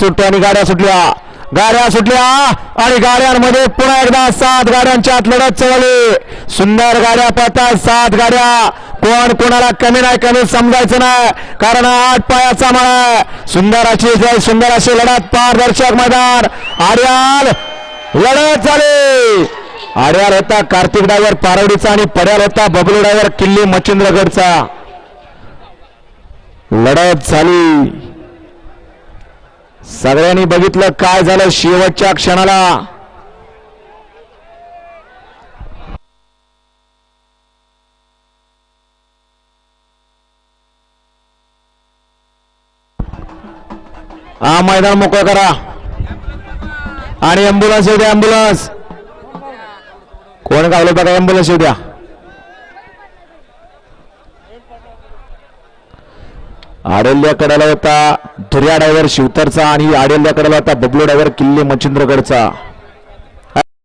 सुट्ट्या आणि गाड्या सुटल्या. गाड्या सुटल्या आणि गाड्यांमध्ये पुन्हा एकदा सात गाड्यांच्या आत लढत चढली. सुंदर गाड्या पळतात सात गाड्या. कोण कोणाला कमी नाही कमी समजायचं नाही. कारण आठ पायाचा माळा सुंदर अशी जय सुंदर अशी लढत. पारदर्शक मैदान. आर्याल लढत झाली. आर्याल होता कार्तिक डायव्हर पारवडीचा आणि पड्याल होता बबलू डायव्हर किल्ली मच्छिंद्रगडचा. लढत झाली. सगळ्यांनी बघितलं काय झालं शेवटच्या क्षणाला. हा मैदान मोकळं करा. आणि अँब्युलन्स येऊ द्या अँब्युलन्स कोण गावलं बघा अँब्युलन्स येऊ द्या. आडेल्या कडेला होता धुर्या डायव्हर शिवतरचा आणि आडेल्या कडेला होता बबलू डायव्हर किल्ले मच्छिंद्रगडचा.